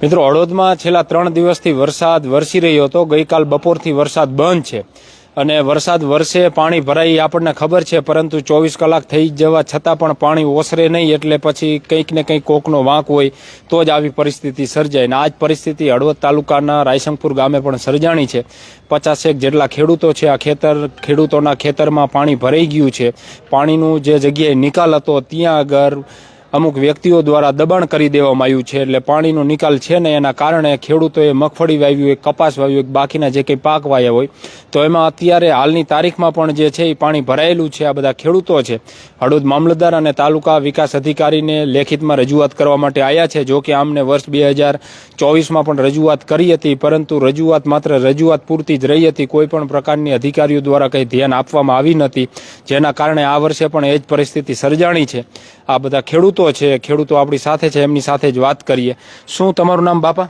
મિત્રો હળવદમાં છેલ્લા ત્રણ દિવસથી વરસાદ વરસી રહ્યો હતો. ગઈકાલ બપોરથી વરસાદ બંધ છે અને વરસાદ વરસે, પાણી ભરાઈ આપણને ખબર છે, પરંતુ ચોવીસ કલાક થઈ જવા છતાં પણ પાણી ઓસરે નહીં એટલે પછી કંઈક ને કંઈક કોકનો વાંક હોય તો જ આવી પરિસ્થિતિ સર્જાય. અને આ જ પરિસ્થિતિ હળવદ તાલુકાના રાયસંગપુર ગામે પણ સર્જાણી છે. પચાસેક જેટલા ખેડૂતો છે આ ખેતર, ખેડૂતોના ખેતરમાં પાણી ભરાઈ ગયું છે. પાણીનું જે જગ્યાએ નિકાલ હતો, ત્યાં આગળ અમુક વ્યક્તિઓ દ્વારા દબાણ કરી દેવામાં આવ્યું છે એટલે પાણીનો નિકાલ છે ને એના કારણે ખેડૂતોએ મગફળી વાવ્યું હોય કપાસ વાવ્યું હોય બાકીના જે કંઈ પાક વાયા હોય, તો એમાં અત્યારે હાલની તારીખમાં પણ જે છે એ પાણી ભરાયેલું છે. આ બધા ખેડૂતો છે. હળવદ મામલતદાર અને તાલુકા વિકાસ અધિકારીને લેખિતમાં રજૂઆત કરવા માટે આવ્યા છે. જો કે આમને વર્ષ બે હજાર ચોવીસમાં પણ રજૂઆત કરી હતી, પરંતુ રજૂઆત માત્ર રજૂઆત પૂરતી જ રહી હતી. કોઈ પણ પ્રકારની અધિકારીઓ દ્વારા કંઈ ધ્યાન આપવામાં આવી નથી, જેના કારણે આ વર્ષે પણ એ જ પરિસ્થિતિ સર્જાણી છે. આ બધા ખેડૂતો છે ખેડૂતો આપણી સાથે છે એમની સાથે જ વાત કરીએ. શું તમારું નામ બાપા?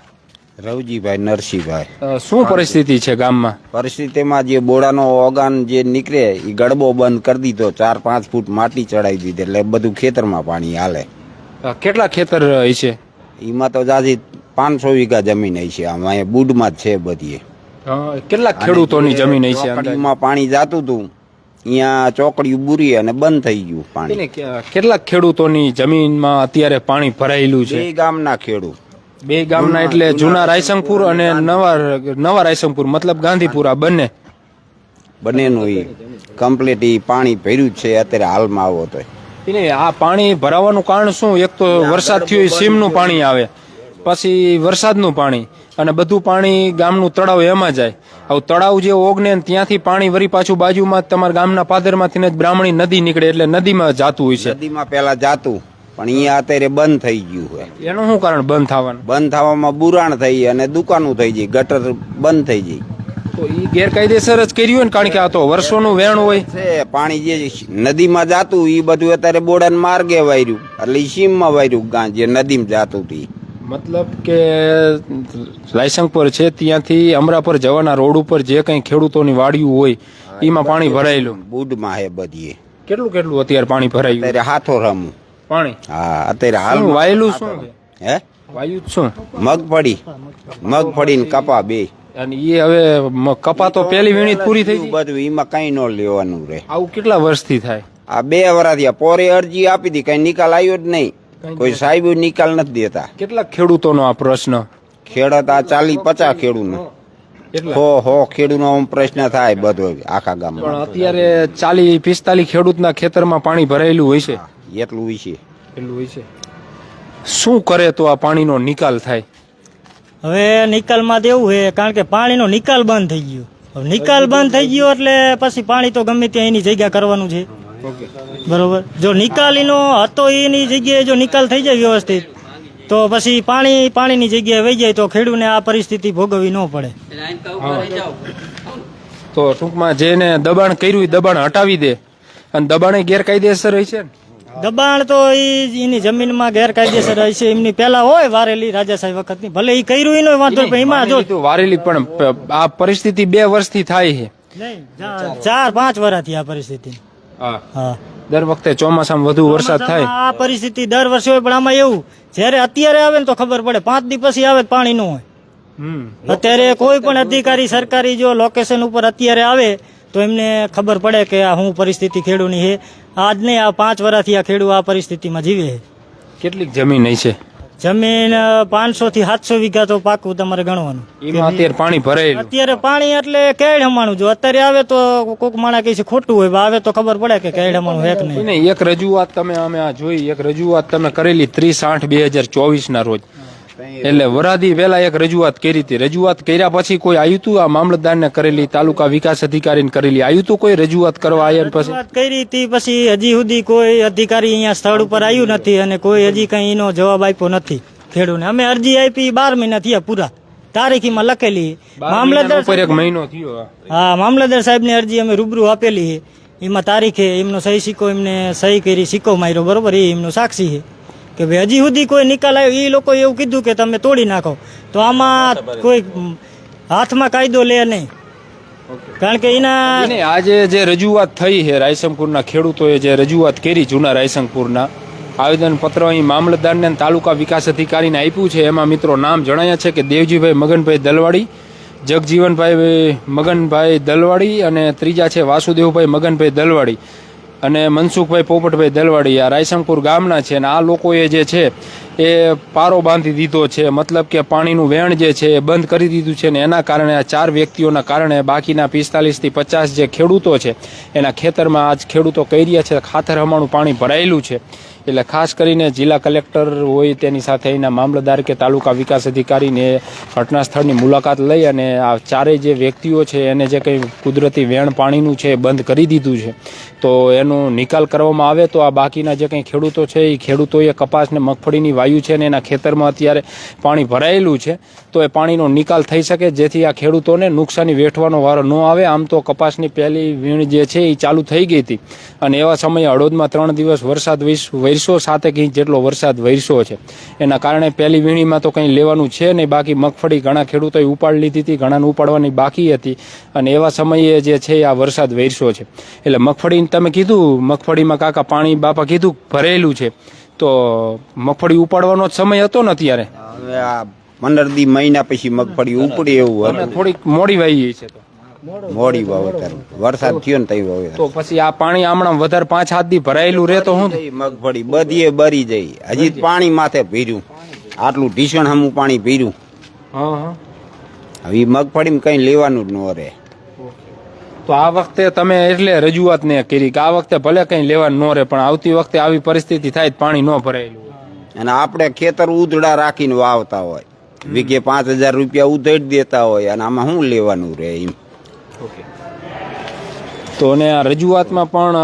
રવજીભાઈ નરસિંહભાઈ. શું પરિસ્થિતિ છે ગામમાં? પરિસ્થિતિમાં જે બોડાનો ઓગાન જે નીકળે એ ગડબો બંધ કરી દીધો ચાર પાંચ ફૂટ માટી ચડાવી દીધી એટલે બધું ખેતરમાં પાણી હાલે. કેટલા ખેતર છે? એમાં તો જાજી પાંચસો વીઘા જમીન છે આમાં બુડમાં જ છે બધી કેટલા ખેડૂતોની જમીન છે? ચોકડીમાં પાણી જાતું હતું અહીંયા ચોકડીયું બુરી અને બંધ થઈ ગયું પાણી. એને કેટલા ખેડૂતોની જમીનમાં અત્યારે પાણી ભરાયેલું છે? એ ગામના ખેડૂત. બે ગામના એટલે જૂના રાયસંગપુર અને નવા નવા રાયસંગપુર મતલબ ગાંધીપુર આ બંને. બંનેનું એ કમ્પ્લીટ ઈ પાણી ભર્યું છે અત્યારે હાલમાં આવો તો. આ પાણી ભરાવાનું કારણ શું? એક તો વરસાદ થયો એ સીમનું પાણી આવે. પછી વરસાદનું પાણી. અને બધું પાણી ગામનું તળાવ એમાં જાય. હવે તળાવ જે ઓગને ત્યાંથી પાણી વરી પાછું બાજુમાં તમારા ગામના પાદરમાંથી જ બ્રાહ્મણી નદી નીકળે એટલે નદીમાં જાતું હોય છે. નદીમાં પેલા જાતું પણ એ અત્યારે બંધ થઈ ગયું હોય. એનું શું કારણ બંધ થવાનું? બંધ થવામાં બુરાણ થઈ અને દુકાનો થઈ ગઈ ગટર બંધ થઈ ગઈ. તો એ ગેરકાયદેસર જ કર્યું હોય ને કારણ કે આ તો વર્ષોનું વેણ હોય. છે પાણી જે નદીમાં જાતું એ બધું અત્યારે બોડાને માર્ગે વાયર્યું. એટલે સીમમાં વાયર્યું ગાં જે નદીમાં જાતું હતી મતલબ કે લાયસંગપર છે ત્યાંથી અમરાપર જવાના રોડ ઉપર જે કંઈ ખેડૂતોની વાડીયું હોય એમાં પાણી ભરાયેલું. બુડમાં હે બધી કેટલું કેટલું અત્યારે પાણી ભરાયું? અત્યારે હાથો રમું. પાણી? હા અત્યારે હાલ વાયેલું શું? હે? વાયુ શું? મગફળી મગફળી ને કપા બે. અને એ હવે કપા તો પેલી વીણી પૂરી થઈ બધું એમાં કઈ ન લેવાનું રે. આવું કેટલા વર્ષથી થાય? આ બે વરા પોરે અરજી આપી હતી કઈ નિકાલ આવ્યો જ નહીં. કોઈ સાહેબ નિકાલ નથી દેતા. કેટલા ખેડૂતોનો આ પ્રશ્ન? ખેડૂત આ ચાલી પચાસ ખેડૂત કેટલા? હો હો ખેડૂતનો પ્રશ્ન થાય બધો આખા પણ અત્યારે ચાલી પિસ્તાલીસ ખેડૂતના ખેતરમાં પાણી ભરાયેલું હોય છે. એટલું વિશે એટલું હોય છે. શું કરે તો આ પાણીનો નિકાલ થાય? હવે નિકાલમાં તો એવું છે કારણ કે પાણીનો નિકાલ બંધ થઈ ગયો. હવે નિકાલ બંધ થઈ ગયો એટલે પછી પાણી તો ગમે ત્યાં એની જગ્યા કરવાનું છે. બરોબર. જો નિકાલીનો હતો એની જગ્યાએ જો નિકાલ થઈ જાય વ્યવસ્થિત તો પછી પાણી પાણીની જગ્યાએ વહી જાય તો ખેડૂતને આ પરિસ્થિતિ ભોગવવી ન પડે. તો ટૂંકમાં જેને દબાણ કર્યું દબાણ હટાવી દે. અને દબાણ ગેરકાયદેસર હોય છે દબાણ તો એની જમીનમાં ગેરકાયદેસર હોય છે. એમની પેલા હોય વારેલી રાજા સાહેબ વખતની. ભલે એ કર્યું ય ન વાંધો પણ એમાં જો વારેલી પણ આ પરિસ્થિતિ બે વર્ષથી થાય છે. ચાર પાંચ વર્ષથી આ પરિસ્થિતિ. હા. હા. દર વખતે ચોમાસામાં વધુ વરસાદ થાય. આ પરિસ્થિતિ દર વર્ષે હોય પણ આમાં એવું જ્યારે અત્યારે આવે ને તો ખબર પડે પાંચ દિવસ પછી આવે પાણી નું હોય. હમ. અત્યારે કોઈ પણ અધિકારી સરકારી જો લોકેશન ઉપર અત્યારે આવે તો એમને ખબર પડે કે આ શું પરિસ્થિતિ ખેડૂની છે. આજ નહીં આ પાંચ વર્ષથી આ ખેડૂ આ પરિસ્થિતિમાં જીવે છે. કેટલીક જમીન છે? જમીન પાંચસો થી સાતસો વીઘા તો પાકું તમારે ગણવાનું. એમાં અત્યારે પાણી ભરાય અત્યારે પાણી એટલે કેળ હમાણું. જો અત્યારે આવે તો કોક માણા કહે છે ખોટું હોય આવે તો ખબર પડે કે કેળ હમાણું એક નહીં. નહીં એક રજૂઆત તમે અમે આ જોઈ એક રજૂઆત તમે કરેલી ત્રીસ આઠ બે હજાર ચોવીસ ના રોજ. એટલે વરાદી વેલા એક રજૂઆત કરી હતી. રજૂઆત કર્યા પછી કોઈ આવ્યું હતું આ મામલતદારને કરેલી તાલુકા વિકાસ અધિકારીને કરેલી આવ્યું હતું કોઈ રજૂઆત કરવા આવ્યા પછી? કરી હતી પછી હજી સુધી કોઈ અધિકારી અહીંયા સ્થળ ઉપર આવ્યું નથી અને કોઈ હજી કઈ એનો જવાબ આપ્યો નથી ખેડૂને. અમે અરજી આપી બાર મહિના થયા પૂરા. તારીખીમાં લખેલી. મામલતદાર ઉપર એક મહિનો થયો હા મામલતદાર સાહેબની અરજી અમે રૂબરૂ આપેલી છે. એમાં તારીખે એમનો સહી સિક્કો એમને સહી કરી સિક્કો માર્યો બરોબર? એ એમનો સાક્ષી છે. કે હજી સુધી કોઈ નિકાલ આવ્યો એ લોકોએ એવું કીધું કે તમે તોડી નાખો. તો આમાં કોઈ હાથમાં કાયદો લે નહીં. કારણ કે એના આજે જે રજૂઆત થઈ છે રાયસંગપુરના ખેડૂતોએ જે રજૂઆત કરી જૂના રાયસંગપુરના આવેદનપત્ર અહીં મામલતદારને તાલુકા વિકાસ અધિકારીને આપ્યું છે. એમાં મિત્રો નામ જણાયા છે કે દેવજીભાઈ મગનભાઈ દલવાડી જગજીવનભાઈ મગનભાઈ દલવાડી અને ત્રીજા છે વાસુદેવભાઈ મગનભાઈ દલવાડી. અને મનસુખભાઈ પોપટભાઈ દલવાડી આ રાયસંગપુર ગામના છે અને આ લોકોએ જે છે એ પારો બાંધી દીધો છે. મતલબ કે પાણીનું વેણ જે છે એ બંધ કરી દીધું છે ને એના કારણે આ ચાર વ્યક્તિઓના કારણે બાકીના પિસ્તાલીસથી પચાસ જે ખેડૂતો છે, એના ખેતરમાં આજ ખેડૂતો કહી રહ્યા છે, ખાતર હમાણું પાણી ભરાયેલું છે. એટલે ખાસ કરીને જિલ્લા કલેક્ટર હોય તેની સાથે અહીંના મામલતદાર કે તાલુકા વિકાસ અધિકારીને ઘટના સ્થળની મુલાકાત લઈ અને આ ચારેય જે વ્યક્તિઓ છે એને જે કંઈ કુદરતી વેણ પાણીનું છે એ બંધ કરી દીધું છે. તો એનો નિકાલ કરવામાં આવે તો આ બાકીના જે કંઈ ખેડૂતો છે એ ખેડૂતોએ કપાસ ને મગફળીની વાયુ છે ને એના ખેતરમાં અત્યારે પાણી ભરાયેલું છે, તો એ પાણીનો નિકાલ થઈ શકે, જેથી આ ખેડૂતોને નુકસાની વેઠવાનો વારો ન આવે. આમ તો કપાસની પહેલી વીણ જે છે એ ચાલુ થઈ ગઈ હતી. અને એવા સમયે હળોદમાં ત્રણ દિવસ વરસાદ વરસ્યો સાતેક ઇંચ જેટલો વરસાદ વરસ્યો છે. એના કારણે પહેલી વીણીમાં તો કંઈ લેવાનું છે નહીં, બાકી મગફળી ઘણા ખેડૂતોએ ઉપાડ લીધી હતી, ઘણાને ઉપાડવાની બાકી હતી. અને એવા સમયે જે છે આ વરસાદ વરસ્યો છે. એટલે મગફળી તમે કીધું, મગફળીમાં કાકા પાણી બાપા કીધું ભરેલું છે. તો મગફળી ઉપાડવાનો જ સમય હતો ને અત્યારે? હવે આ પંદર દી મહિના પછી મગફળી ઉપડે એવું અને હતું થોડીક મોડી વાઈ છે તો. મોડી વાવેતર વરસાદ થયો ને તઈ વાવેતર તો પછી આ પાણી હમણાં વધારે પાંચ હાથ દી ભરાયેલું રહે તો હું થઈ મગફળી બધીએ બરી જઈ. હજી જ પાણી માથે ભીર્યું. આટલું ઢીસણ હમું પાણી ભીર્યું. હા હા. હવે ઈ મગફળીમાં કઈ લેવાનું જ ન રહે. તો આ વખતે તમે એટલે રજૂઆત ને કરી કે આ વખતે ભલે કંઈ લેવા ન રહે પણ આવતી વખતે આવી પરિસ્થિતિ થાય પાણી ન ભરાયેલું અને આપણે ખેતર ઉધડા રાખીને વાવતા હોય. વીઘે પાંચ હજાર રૂપિયા ઉધેડ દેતા હોય અને આમાં શું લેવાનું રહે એમ? તો ને આ રજૂઆતમાં પણ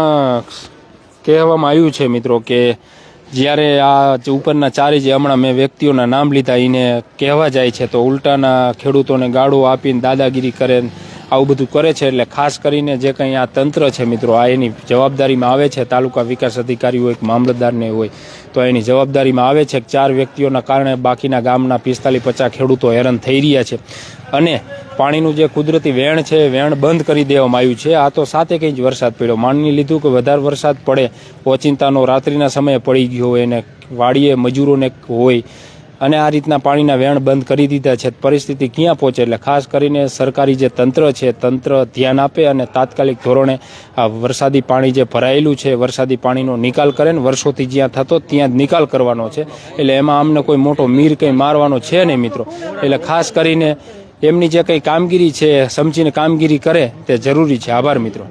કહેવામાં આવ્યું છે મિત્રો કે જ્યારે આ ઉપરના ચારે જે હમણાં મેં વ્યક્તિઓના નામ લીધા એને કહેવા જાય છે તો ઉલટાના ખેડૂતોને ગાળો આપીને દાદાગીરી કરે ને આવું બધું કરે છે એટલે ખાસ કરીને જે કંઈ આ તંત્ર છે મિત્રો, આ એની જવાબદારીમાં આવે છે. તાલુકા વિકાસ અધિકારી હોય મામલતદારને હોય, તો એની જવાબદારીમાં આવે છે કે ચાર વ્યક્તિઓના કારણે બાકીના ગામના પિસ્તાલીસ પચાસ ખેડૂતો હેરાન થઈ રહ્યા છે. અને પાણીનું જે કુદરતી વેણ છે વેણ બંધ કરી દેવામાં આવ્યું છે. આ તો સાથે કંઈ જ વરસાદ પડ્યો. માની લીધું કે વધારે વરસાદ પડે, ઓચિંતાનો રાત્રિના સમયે પડી ગયો હોય અને વાડીએ મજૂરોને હોય અને આ રીતના પાણીના વેણ બંધ કરી દીધા છે. પરિસ્થિતિ ક્યાં પહોંચે એટલે ખાસ કરીને સરકારી જે તંત્ર છે, તંત્ર ધ્યાન આપે અને તાત્કાલિક ધોરણે આ વરસાદી પાણી જે ભરાયેલું છે, વરસાદી પાણીનો નિકાલ કરે ને વર્ષોથી જ્યાં થતો ત્યાં જ નિકાલ કરવાનો છે. એટલે એમાં અમને કોઈ મોટો મીર કંઈ મારવાનો છે નહીં મિત્રો. એટલે ખાસ કરીને એમની જે કંઈ કામગીરી છે, સમજીને કામગીરી કરે તે જરૂરી છે. આભાર મિત્રો.